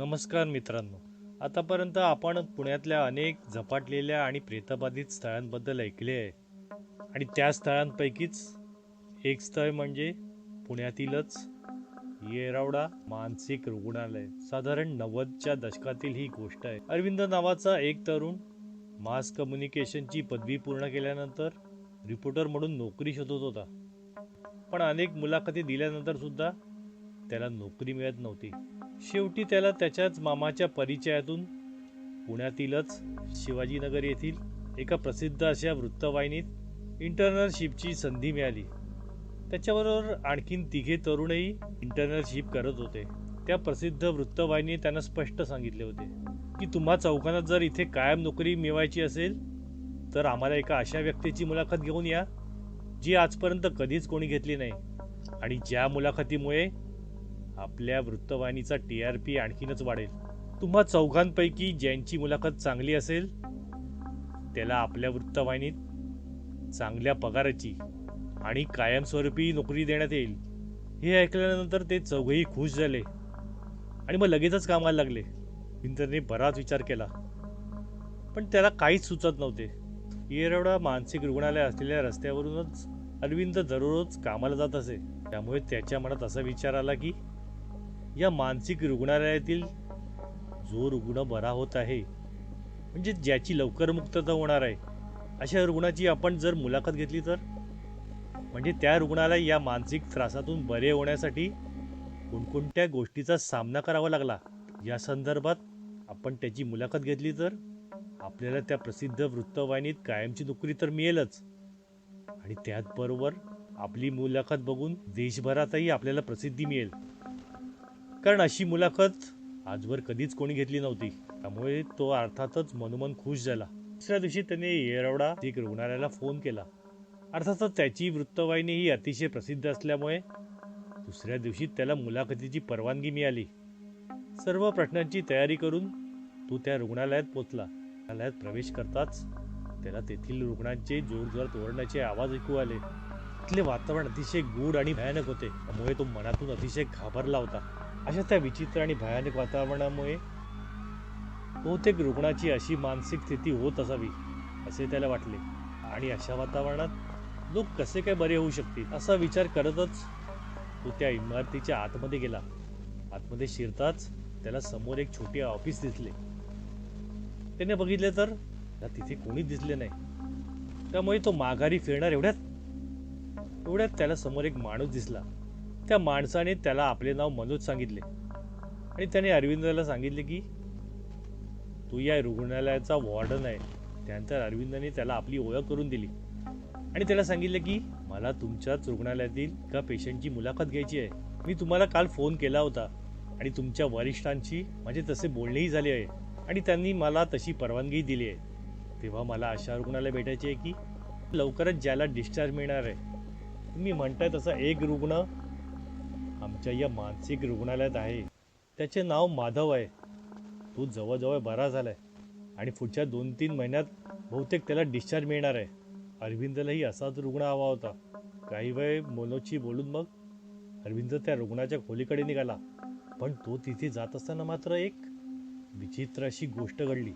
नमस्कार मित्रांनो. आतापर्यंत आपण पुण्यातल्या अनेक झपाटलेल्या आणि प्रेतबाधित स्थळांबद्दल ऐकले आहे. आणि त्या स्थळांपैकीच एक स्थळ म्हणजे पुण्यातीलच. येरवडा मानसिक रुग्णालय. साधारण नव्वदच्या दशकातील ही गोष्ट आहे. अरविंद नावाचा एक तरुण मास कम्युनिकेशनची पदवी पूर्ण केल्यानंतर रिपोर्टर म्हणून नोकरी शोधत होता. पण अनेक मुलाखती दिल्यानंतर सुद्धा त्याला नोकरी मिळत नव्हती. शेवटी त्याला त्याच्याच मामाच्या परिचयातून पुण्यातीलच शिवाजीनगर येथील एका प्रसिद्ध अशा वृत्तवाहिनीत इंटर्नरशिपची संधी मिळाली. त्याच्याबरोबर आणखीन तिघे तरुणही इंटर्नरशिप करत होते. त्या प्रसिद्ध वृत्तवाहिनीने त्यांना स्पष्ट सांगितले होते की तुम्हा चौकांना जर इथे कायम नोकरी मिळवायची असेल तर आम्हाला एका अशा व्यक्तीची मुलाखत घेऊन या जी आजपर्यंत कधीच कोणी घेतली नाही. आणि ज्या मुलाखतीमुळे आपल्या वृत्तवाहिनीचा टी आर पी आणखीनच वाढेल. तुम्हा चौघांपैकी ज्यांची मुलाखत चांगली असेल त्याला आपल्या वृत्तवाहिनीत चांगल्या पगाराची आणि कायमस्वरूपी नोकरी देण्यात येईल. हे ऐकल्यानंतर ते चौघही खुश झाले आणि मग लगेचच कामाला लागले. इंद्रने बराच विचार केला. पण त्याला काहीच सुचत नव्हते. येरवडा मानसिक रुग्णालय असलेल्या रस्त्यावरूनच अरविंद दररोज कामाला जात असे. त्यामुळे त्याच्या मनात असा विचार आला की या मानसिक रुग्णालयातील जो रुग्ण बरा होत आहे म्हणजे ज्याची लवकर मुक्तता होणार आहे अशा रुग्णाची आपण जर मुलाखत घेतली तर? म्हणजे त्या रुग्णाला या मानसिक त्रासातून बरे होण्यासाठी कोणकोणत्या गोष्टीचा सामना करावा लागला? या संदर्भात आपण त्याची मुलाखत घेतली तर? आपल्याला त्या प्रसिद्ध वृत्तवाहिनीत कायमची नोकरी तर मिळेलच. आणि त्याचबरोबर आपली मुलाखत बघून देशभरातही आपल्याला प्रसिद्धी मिळेल. कारण अशी मुलाखत आजवर कधीच कोणी घेतली नव्हती. त्यामुळे तो अर्थातच मनोमन खुश झाला. दुसऱ्या दिवशी त्याने येरवडा एक रुग्णालयाला फोन केला. अर्थातच त्याची वृत्तवाहिनी ही अतिशय प्रसिद्ध असल्यामुळे दुसऱ्या दिवशी त्याला मुलाखतीची परवानगी मिळाली. सर्व प्रश्नांची तयारी करून तो त्या रुग्णालयात पोचला रुग्णालयात प्रवेश करताच त्याला तेथील रुग्णांचे जोरजोरात ओरडण्याचे आवाज ऐकू आले. तिथले वातावरण अतिशय गूढ आणि भयानक होते. त्यामुळे तो मनातून अतिशय घाबरला होता. अशा त्या विचित्र आणि भयानक वातावरणामुळे बहुतेक रुग्णाची अशी मानसिक स्थिती होत असावी असे त्याला वाटले. आणि अशा वातावरणात लोक कसे काय बरे होऊ शकतील असा विचार करतच तो त्या इमारतीच्या आतमध्ये गेला. आतमध्ये शिरताच त्याला समोर एक छोटे ऑफिस दिसले. त्याने बघितले तर तिथे कोणीच दिसले नाही. त्यामुळे तो माघारी फिरणार एवढ्यात एवढ्यात त्याला समोर एक माणूस दिसला. त्या माणसाने त्याला आपले नाव मनोज सांगितले. आणि त्याने अरविंदला सांगितले की तू या रुग्णालयाचा वॉर्डन आहे. त्यानंतर अरविंदने त्याला आपली ओळख करून दिली. आणि त्याला सांगितलं की मला तुमच्याच रुग्णालयातील एका पेशंटची मुलाखत घ्यायची आहे. मी तुम्हाला काल फोन केला होता. आणि तुमच्या वरिष्ठांशी माझे तसे बोलणेही झाले आहे. आणि त्यांनी मला तशी परवानगी दिली आहे. तेव्हा मला अशा रुग्णालय भेटायचे आहे की लवकरच ज्याला डिस्चार्ज मिळणार आहे. तुम्ही म्हणताय तसा एक रुग्ण आमच्या या मानसिक रुग्णालयात आहे. त्याचे नाव माधव आहे. तो जवळजवळ बरा झालाय. आणि पुढच्या दोन तीन महिन्यात बहुतेक त्याला डिस्चार्ज मिळणार आहे. अरविंदलाही असाच रुग्ण हवा होता. काही वेळ मनोजशी बोलून मग अरविंद त्या रुग्णाच्या खोलीकडे निघाला. पण तो तिथे जात असताना मात्र एक विचित्र अशी गोष्ट घडली.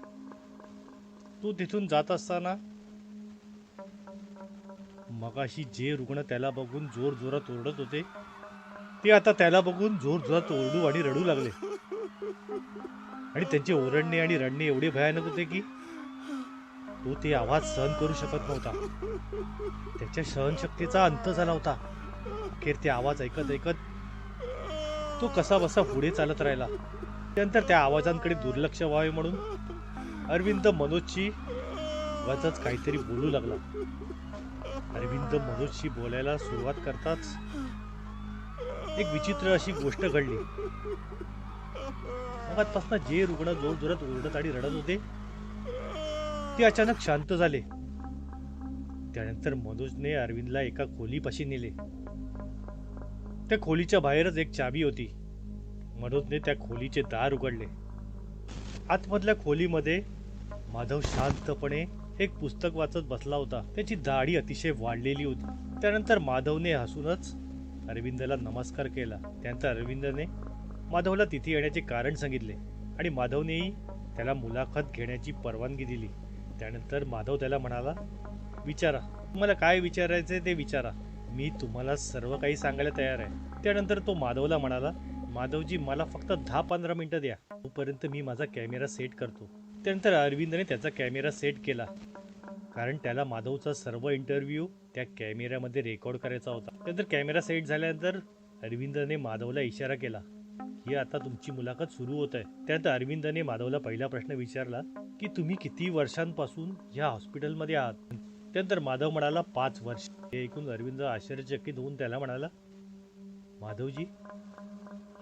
तो तिथून जात असताना मगाशी जे रुग्ण त्याला बघून जोर जोरात ओरडत होते ते आता त्याला बघून जोर जोरात ओरडू आणि रडू लागले. आणि त्यांचे ओरडणे आणि रडणे एवढे भयानक होते की तो ते आवाज सहन करू शकत नव्हता. त्याच्या सहनशक्तीचा अंत झाला होता. अखेर ते आवाज ऐकत ऐकत तो कसा बसा पुढे चालत राहिला. त्यानंतर त्या आवाजांकडे दुर्लक्ष व्हावे म्हणून अरविंद मनोजची वाजच काहीतरी बोलू लागला. अरविंद मनोजशी बोलायला सुरुवात करताच एक विचित्र अशी गोष्ट घडली. मगातपासून जे रुग्ण जोर जोरात ओरडत आणि रडत होते ते अचानक शांत झाले. त्यानंतर मनोजने अरविंदला एका खोलीपाशी नेले. त्या खोलीच्या बाहेरच एक चाबी होती. मनोजने त्या खोलीचे दार उघडले. आतमधल्या खोलीमध्ये माधव शांतपणे एक पुस्तक वाचत बसला होता. त्याची दाढी अतिशय वाढलेली होती. त्यानंतर माधवने हसूनच अरविंदला नमस्कार केला. त्यानंतर अरविंदने माधवला तिथे येण्याचे कारण सांगितले आणि माधवनेही त्याला मुलाखत घेण्याची परवानगी दिली. त्यानंतर माधव त्याला म्हणाला विचारा. तुम्हाला काय विचारायचंय ते विचारा. मी तुम्हाला सर्व काही सांगायला तयार आहे. त्यानंतर तो माधवला म्हणाला माधवजी मला फक्त दहा पंधरा मिनटं द्या. तोपर्यंत मी माझा कॅमेरा सेट करतो. त्यानंतर अरविंदने त्याचा कॅमेरा सेट केला. कारण त्याला माधवचा सर्व इंटरव्ह्यू त्या कॅमेऱ्यामध्ये रेकॉर्ड करायचा होता. त्यानंतर कॅमेरा सेट झाल्यानंतर अरविंदने माधवला इशारा केला की आता तुमची मुलाखत सुरू होत आहे. त्यानंतर अरविंदने माधवला पहिला प्रश्न विचारला की तुम्ही किती वर्षांपासून ह्या हॉस्पिटलमध्ये आहात? त्यानंतर माधव म्हणाला पाच वर्ष. हे ऐकून अरविंद आश्चर्यचकित होऊन त्याला म्हणाला माधवजी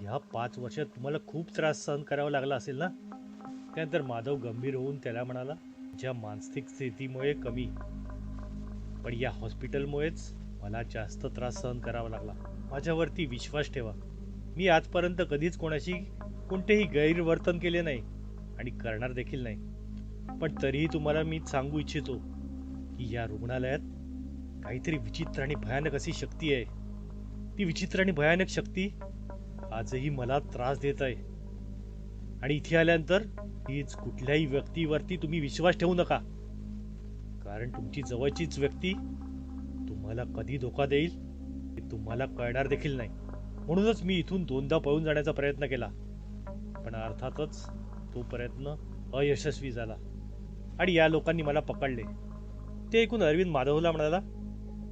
ह्या पाच वर्षात तुम्हाला खूप त्रास सहन करावा लागला असेल ना? त्यानंतर माधव गंभीर होऊन त्याला म्हणाला ज्या मानसिक स्थितीमुळे कमी पण या हॉस्पिटलमुळेच मला जास्त त्रास सहन करावा लागला. माझ्यावरती विश्वास ठेवा. मी आजपर्यंत कधीच कोणाशी कोणतेही गैरवर्तन केले नाही आणि करणार देखील नाही. पण तरीही तुम्हाला मी सांगू इच्छितो की या रुग्णालयात काहीतरी विचित्र आणि भयानक अशी शक्ती आहे. ती विचित्र आणि भयानक शक्ती आजही मला त्रास देत आहे. आणि इथे आल्यानंतर हीच कुठल्याही व्यक्तीवरती तुम्ही विश्वास ठेवू नका. कारण तुमची जवळचीच व्यक्ती तुम्हाला कधी धोका देईल हे तुम्हाला कळणार देखील नाही. म्हणूनच मी इथून दोनदा पळून जाण्याचा प्रयत्न केला. पण अर्थातच तो प्रयत्न अयशस्वी झाला आणि या लोकांनी मला पकडले. ते ऐकून अरविंद माधवला म्हणाला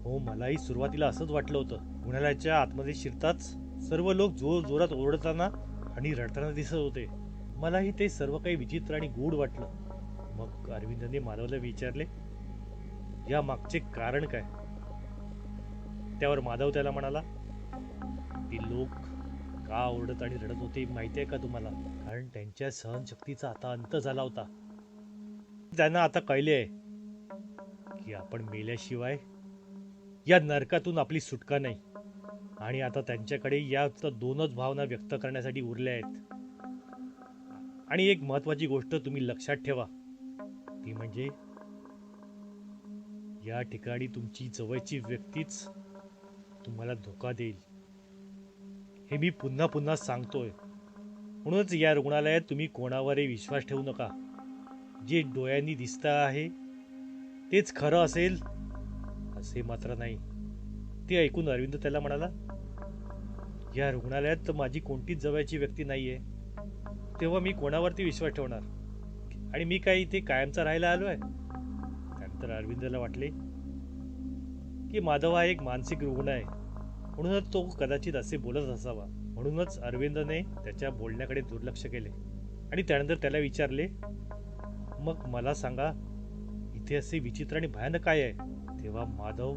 हो मलाही सुरुवातीला असंच वाटलं होतं. उन्हाळ्याच्या आतमध्ये शिरताच सर्व लोक जोर जोरात ओरडताना आणि रडताना दिसत होते. मलाही ते सर्व काही विचित्र आणि गूढ वाटलं. मग अरविंदने माधवला विचारले या मागचे कारण काय? त्यावर माधव त्याला म्हणाला ती लोक का ओरडत आणि रडत होते माहिती आहे का तुम्हाला? कारण त्यांच्या सहनशक्तीचा आता अंत झाला होता. त्यांना आता कळले आहे की आपण मेल्याशिवाय या नरकातून आपली सुटका नाही. आणि आता त्यांच्याकडे या दोनच भावना व्यक्त करण्यासाठी उरल्या आहेत. आणि एक महत्वाची गोष्ट तुम्ही लक्षात ठेवा. ती म्हणजे या ठिकाणी तुमची जवळची व्यक्तीच तुम्हाला धोका देईल. हे मी पुन्हा पुन्हा सांगतोय. म्हणूनच या रुग्णालयात तुम्ही कोणावरही विश्वास ठेवू नका. जे डोळ्यांनी दिसत आहे तेच खरं असेल असे मात्र नाही. ते ऐकून अरविंद त्याला म्हणाला या रुग्णालयात तर माझी कोणतीच जवळची व्यक्ती नाही आहे तेव्हा मी कोणावरती विश्वास ठेवणार? आणि मी काही इथे कायमचा राहायला आलो आहे तर अरविंदला वाटले की माधव हा एक मानसिक रुग्ण आहे. म्हणूनच तो कदाचित असे बोलत असावा. म्हणूनच अरविंदने त्याच्या बोलण्याकडे दुर्लक्ष केले आणि त्यानंतर त्याला विचारले मग मला सांगा इथे असे विचित्र आणि भयानक काय आहे? तेव्हा माधव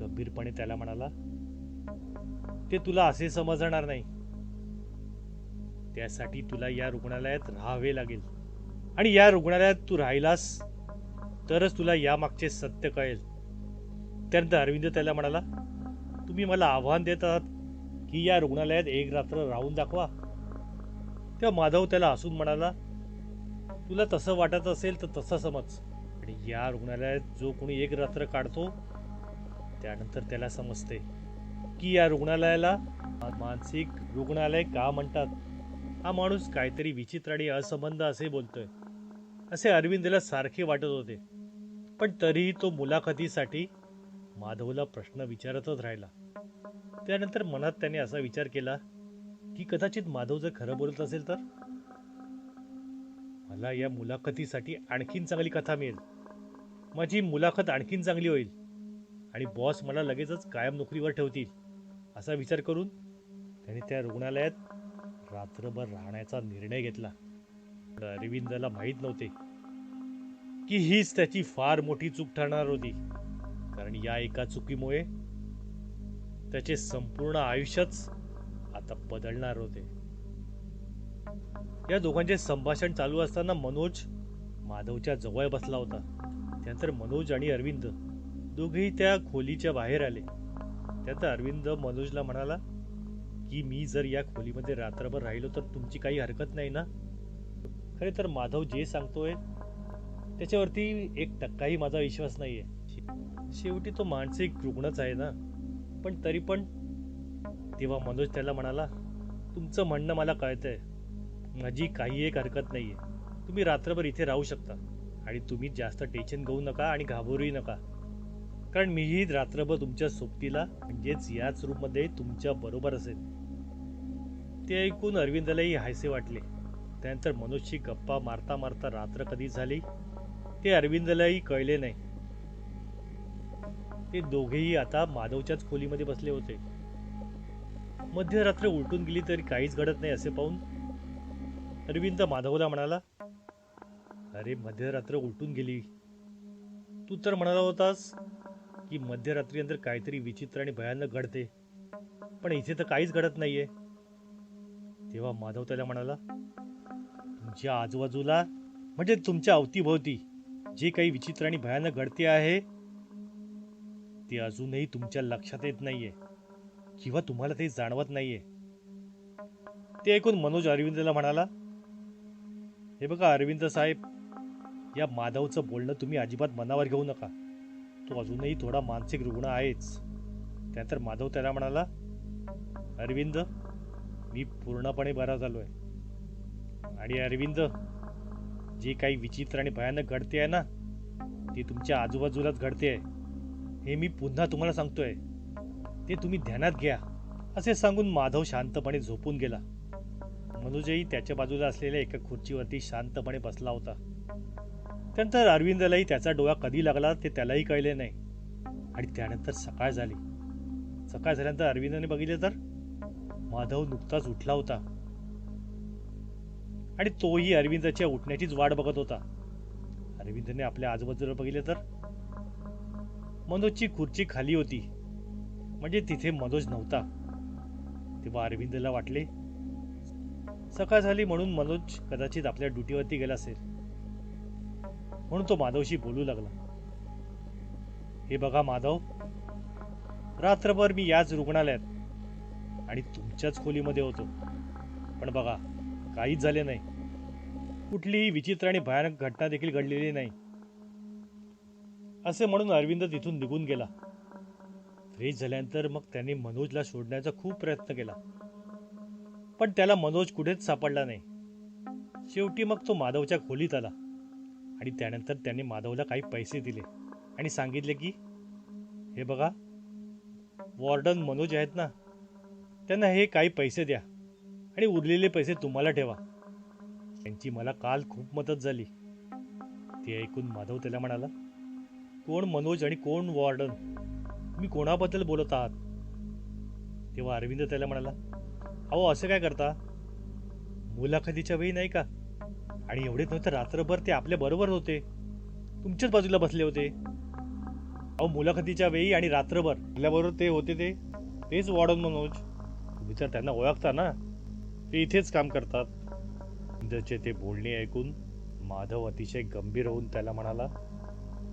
गंभीरपणे त्याला म्हणाला ते तुला असे समजणार नाही. त्यासाठी तुला या रुग्णालयात राहावे लागेल आणि या रुग्णालयात तू राहिलास तरच तुला यामागचे सत्य कळेल. त्यानंतर अरविंद त्याला म्हणाला तुम्ही मला आव्हान देत आहात की या रुग्णालयात एक रात्र राहून दाखवा. तेव्हा माधव त्याला हसून म्हणाला तुला तसं वाटत असेल तर तसं समज. आणि या रुग्णालयात जो कोणी एक रात्र काढतो त्यानंतर त्याला समजते की या रुग्णालयाला मानसिक रुग्णालय का म्हणतात? हा माणूस काहीतरी विचित्र आणि असंबंध असे बोलतोय. असे अरविंदला सारखे वाटत होते. पण तरीही तो मुलाखतीसाठी माधवला प्रश्न विचारतच राहिला. त्यानंतर मनात त्याने असा विचार केला की कदाचित माधव जर खरं बोलत असेल तर? मला या मुलाखतीसाठी आणखीन चांगली कथा मिळेल. माझी मुलाखत आणखीन चांगली होईल आणि बॉस मला लगेचच कायम नोकरीवर ठेवतील असा विचार करून त्याने त्या रुग्णालयात रात्रभर राहण्याचा निर्णय घेतला. अरविंदला माहीत नव्हते की हीच त्याची फार मोठी चूक ठरणार होती. कारण या एका चुकीमुळे त्याचे संपूर्ण आयुष्यच आता बदलणार होते. या दोघांचे संभाषण चालू असताना मनोज माधवच्या जवळ बसला होता. त्यानंतर मनोज आणि अरविंद दोघेही त्या खोलीच्या बाहेर आले. त्यात अरविंद मनोजला म्हणाला की मी जर या खोलीमध्ये रात्रभर राहिलो तर तुमची काही हरकत नाही ना? खरे तर माधव जे सांगतोय त्याच्यावरती एक टक्काही माझा विश्वास नाही आहे शेवटी तो मानसिक रुग्णच आहे ना. पण तरी पण तेव्हा मनोज त्याला म्हणाला तुमचं म्हणणं मला कळतंय. माझी काही एक हरकत नाही आहे तुम्ही रात्रभर इथे राहू शकता. आणि तुम्ही जास्त टेन्शन घेऊ नका आणि घाबरूही नका. कारण मीही रात्रभर तुमच्या सोबतीला म्हणजेच याच रूममध्ये तुमच्या बरोबर असेल ते ऐकून अरविंदलाही हायसे वाटले. त्यानंतर मनोजची गप्पा मारता मारता रात्र कधी झाली? ते अरविंदलाही कळले नाही. ते दोघेही आता माधवच्याच खोलीमध्ये बसले होते. मध्यरात्र उलटून गेली तरी काहीच घडत नाही असे पाहून अरविंद माधवला म्हणाला अरे मध्यरात्र उलटून गेली. तू तर म्हणाला होतास की मध्यरात्रीनंतर काहीतरी विचित्र आणि भयानक घडते. पण इथे तर काहीच घडत नाहीये. तेव्हा माधव त्याला म्हणाला तुमच्या आजूबाजूला म्हणजे तुमच्या अवतीभोवती जे काही विचित्र आणि भयानक घडते आहे ते अजूनही तुमच्या लक्षात येत नाहीये किंवा तुम्हाला ते जाणवत नाहीये. ते ऐकून मनोज अरविंदला म्हणाला हे बघा अरविंद साहेब या माधवचं बोलणं तुम्ही अजिबात मनावर घेऊ नका. तो अजूनही थोडा मानसिक रुग्ण आहेच. त्यानंतर माधव त्याला म्हणाला अरविंद मी पूर्णपणे बरा झालोय. आणि अरविंद जे काही विचित्र आणि भयानक घडते आहे ना ते तुमच्या आजूबाजूलाच घडते आहे. हे मी पुन्हा तुम्हाला सांगतोय. ते तुम्ही ध्यानात घ्या. असे सांगून माधव शांतपणे झोपून गेला. मनोजही त्याच्या बाजूला असलेल्या एका खुर्चीवरती शांतपणे बसला होता. त्यानंतर अरविंदलाही त्याचा डोळा कधी लागला ते त्यालाही कळले नाही. आणि त्यानंतर सकाळ झाली. सकाळ झाल्यानंतर अरविंदने बघितले तर माधव नुकताच उठला होता. आणि तोही अरविंदाच्या उठण्याचीच वाट बघत होता. अरविंदने आपल्या आजूबाजूला बघितले तर? मनोजची खुर्ची खाली होती. म्हणजे तिथे मनोज नव्हता. तेव्हा अरविंदला वाटले सकाळ झाली म्हणून मनोज कदाचित आपल्या ड्युटीवरती गेला असेल. म्हणून तो माधवशी बोलू लागला हे बघा माधव रात्रभर मी याच रुग्णालयात आणि तुमच्याच खोलीमध्ये होतो. पण बघा काहीच झाले नाही. कुठलीही विचित्र आणि भयानक घटना देखील घडलेली नाही. असे म्हणून अरविंद तिथून निघून गेला. फ्रेश झाल्यानंतर मग त्यांनी मनोजला शोधण्याचा खूप प्रयत्न केला. पण त्याला मनोज कुठेच सापडला नाही. शेवटी मग तो माधवच्या खोलीत आला. आणि त्यानंतर त्याने माधवला काही पैसे दिले आणि सांगितले की हे बघा वॉर्डन मनोज आहेत ना त्यांना हे काही पैसे द्या. आणि उरलेले पैसे तुम्हाला ठेवा. त्यांची मला काल खूप मदत झाली. ते ऐकून माधव त्याला म्हणाला कोण मनोज आणि कोण वॉर्डन? तुम्ही कोणाबद्दल बोलत आहात? तेव्हा अरविंद त्याला म्हणाला अहो असं काय करता? मुलाखतीच्या वेळी नाही का? आणि एवढेच नव्हते रात्रभर ते आपल्या बरोबर होते तुमच्याच बाजूला बसले होते. अहो मुलाखतीच्या वेळी आणि रात्रभर आपल्याबरोबर ते होते ते तेच वॉर्डन मनोज. तुम्ही तर त्यांना ओळखता ना? ते इथेच काम करतात. अरविंदचे ते बोलणे ऐकून माधव अतिशय गंभीर होऊन त्याला म्हणाला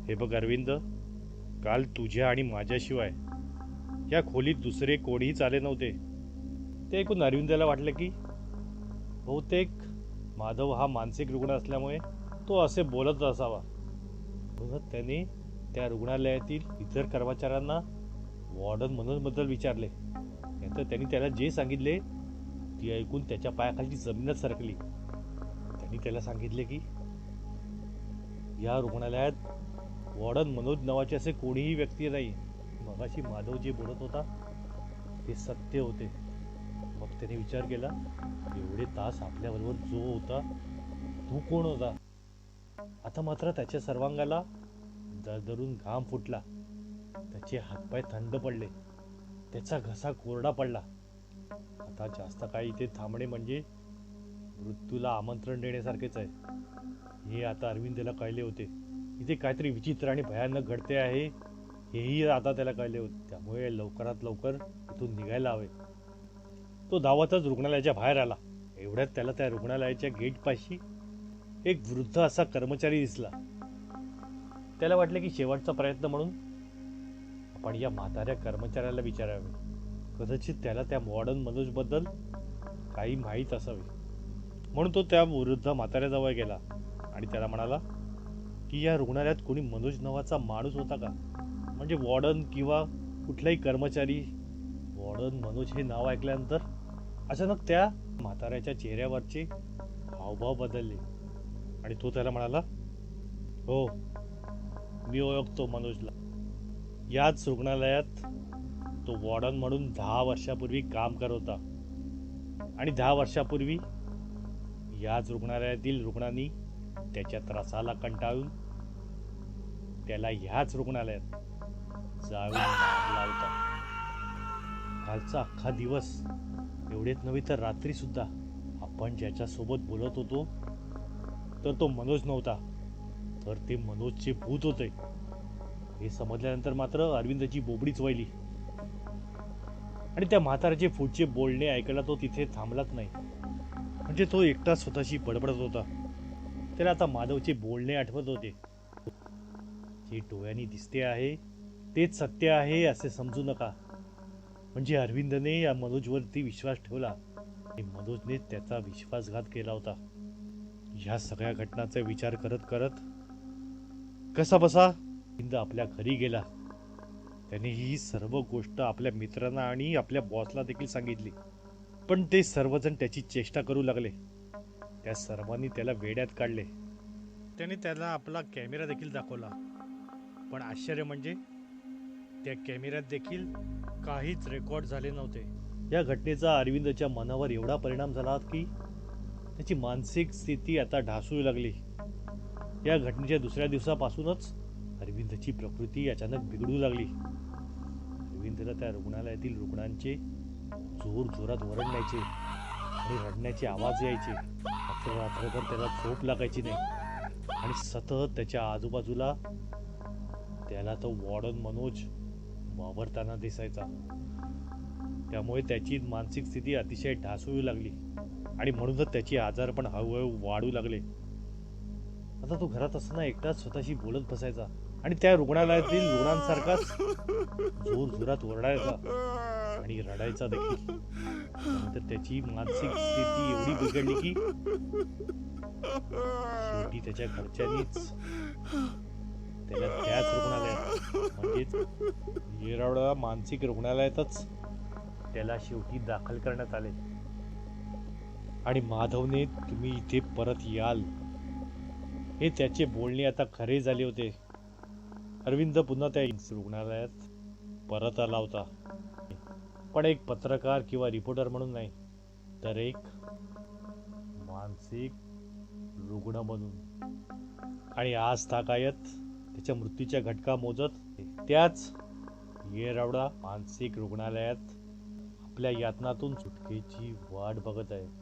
हे बघ अरविंद काल तुझ्या आणि माझ्याशिवाय या खोलीत दुसरे कोणीही चाले नव्हते. ते ऐकून अरविंदाला वाटलं की बहुतेक माधव हा मानसिक रुग्ण असल्यामुळे तो असे बोलत असावा. म्हणूनच त्याने त्या रुग्णालयातील इतर कर्मचाऱ्यांना वॉर्डन मनोजबद्दल विचारले. नंतर त्यांनी त्याला जे सांगितले ती ऐकून त्याच्या पायाखालची जमीनच सरकली. त्यांनी त्याला सांगितले की या रुग्णालयात वॉर्डन मनोज नावाचे असे कोणीही व्यक्ती नाही. मगाशी माधव जे बोलत होता ते सत्य होते. मग त्याने विचार केला एवढे तास आपल्याबरोबर जो होता तू कोण होता? आता मात्र त्याच्या सर्वांगाला दरदरून घाम फुटला. त्याचे हातपाय थंड पडले. त्याचा घसा कोरडा पडला. आता जास्त काही इथे थांबणे म्हणजे मृत्यूला आमंत्रण देण्यासारखेच आहे. हे आता अरविंदला कळले होते. इथे काहीतरी विचित्र आणि भयानक घडते आहे हेही आता त्याला कळले होते. त्यामुळे लवकरात लवकर इथून निघायला हवे. तो धावतच रुग्णालयाच्या बाहेर आला. एवढ्यात त्याला त्या रुग्णालयाच्या गेटपाशी एक वृद्ध असा कर्मचारी दिसला. त्याला वाटले की शेवटचा प्रयत्न म्हणून आपण या म्हाताऱ्या कर्मचाऱ्याला विचारावे. कदाचित त्याला त्या मॉडर्न मनोजबद्दल काही माहीत असावे. म्हणून तो त्या वृद्ध म्हाताऱ्याजवळ गेला आणि त्याला म्हणाला की या रुग्णालयात कोणी मनोज नावाचा माणूस होता का? म्हणजे वॉर्डन किंवा कुठलाही कर्मचारी वॉर्डन मनोज हे नाव ऐकल्यानंतर अचानक त्या म्हाताऱ्याच्या चेहऱ्यावरचे हावभाव बदलले आणि तो त्याला म्हणाला हो मी ओळखतो मनोजला. याच रुग्णालयात तो वॉर्डन म्हणून दहा वर्षापूर्वी काम करत होता. आणि दहा वर्षापूर्वी याच रुग्णालयातील रुग्णांनी त्याच्या त्रासाला कंटाळून त्याला ह्याच रुग्णालयात जाळून मारला होता. कालचा अख्खा दिवस एवढेच नव्हे तर रात्री सुद्धा आपण ज्याच्यासोबत बोलत होतो तर तो मनोज नव्हता. तर ते मनोजचे भूत होते. हे समजल्यानंतर मात्र अरविंदची बोबडीच वळली. आणि त्या म्हाताऱ्याचे पुढचे बोलणे ऐकायला तो तिथे थांबलाच नाही. म्हणजे तो एकटा स्वतःशी बडबडत होता. त्याला आता माधवचे बोलणे आठवत होते. जे डोळ्यांनी दिसते आहे तेच सत्य आहे असे समजू नका. म्हणजे अरविंदने या मनोजवरती विश्वास ठेवला. आणि मनोजने त्याचा विश्वासघात केला होता. ह्या सगळ्या घटनाचा विचार करत करत कसा बसा? अरविंद आपल्या घरी गेला. त्याने ही सर्व गोष्ट आपल्या मित्रांना आणि आपल्या बॉसला देखील सांगितली. पण ते सर्वजण त्याची चेष्टा करू लागले. त्या सर्वांनी त्याला वेड्यात काढले. त्याने त्याला आपला कॅमेरा देखील दाखवला. पण आश्चर्य म्हणजे त्या कॅमेऱ्यात देखील काहीच रेकॉर्ड झाले नव्हते. या घटनेचा अरविंदच्या मनावर एवढा परिणाम झाला की त्याची मानसिक स्थिती आता ढासळू लागली. या घटनेच्या दुसऱ्या दिवसापासूनच अरविंदची प्रकृती अचानक बिघडू लागली. भिंतीला त्या रुग्णालयातील रुग्णांचे जोर जोरात ओरडण्याचे आणि रडण्याचे आवाज यायचे. रात्रभर त्याला झोप लागायची नाही. आणि सतत त्याच्या आजूबाजूला त्याला तो वॉर्डन मनोज वावरताना दिसायचा. त्यामुळे त्याची मानसिक स्थिती अतिशय ढासळू लागली. आणि म्हणूनच त्याचे आजार पण हळूहळू वाढू लागले. आता तो घरात असताना एकटाच स्वतःशी बोलत बसायचा. आणि त्या रुग्णालयातील रुग्णांसारखाच जोर जोरात ओरडायचा आणि रडायचा देखील. तर त्याची मानसिक स्थिती एवढी बिघडली की शेवटी त्याच्या घरच्यांनीच त्याला त्याच रुग्णालयात म्हणजेच येरावडा मानसिक रुग्णालयातच त्याला शेवटी दाखल करण्यात आले. आणि माधवने तुम्ही इथे परत याल. हे त्याचे बोलणे आता खरे झाले होते. अरविंद पुन्हा त्या रुग्णालयात परत आला होता. पण एक पत्रकार किंवा रिपोर्टर म्हणून नाही तर एक मानसिक रुग्ण म्हणून. आणि आज ताकायत त्याच्या मृत्यूच्या घटका मोजत त्याच येरवडा मानसिक रुग्णालयात आपल्या यातनातून सुटकेची वाट बघत आहे.